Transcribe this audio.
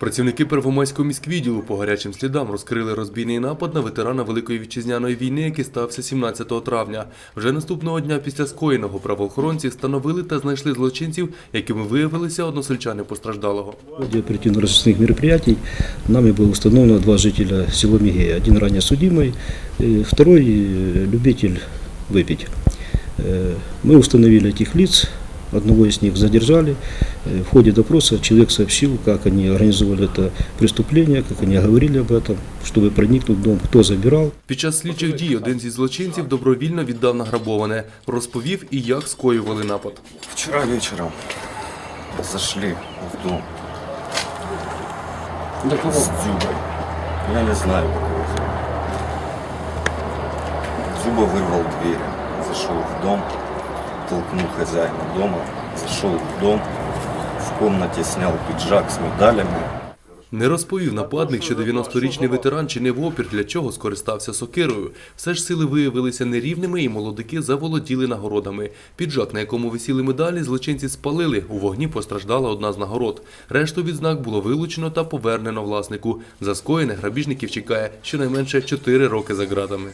Працівники Первомайського міськвідділу по гарячим слідам розкрили розбійний напад на ветерана Великої вітчизняної війни, який стався 17 травня. Вже наступного дня після скоєного правоохоронці встановили та знайшли злочинців, якими виявилися односельчани постраждалого. В ходе оперативно-розыскных мероприятий нами было установлено два жителя села Мигея. Один ранее судимый, э, второй э, любитель выпить. Э, Мы установили этих лиц, одного из них задержали. Э, В ходе допроса человек сообщил, как они организовали это преступление, как они говорили об этом, чтобы проникнуть в дом, кто забирал. Під час слідчих дій один зі злочинців добровільно віддав награбоване, розповів і як скоювали напад. Вчера вечером зашли в дом с Дзюбой. Я не знаю, какого Дзюба. Дзюба вырвал двери, зашел в дом, оттолкнул хозяина дома, зашел в дом, в комнаті зняв піджак з медалями. Не розповів нападник, що 90-річний ветеран чинив опір, для чого скористався сокирою. Все ж сили виявилися нерівними, і молодики заволоділи нагородами. Піджак, на якому висіли медалі, злочинці спалили. У вогні постраждала одна з нагород. Решту відзнак було вилучено та повернено власнику. За скоєне грабіжників чекає щонайменше 4 роки за ґратами.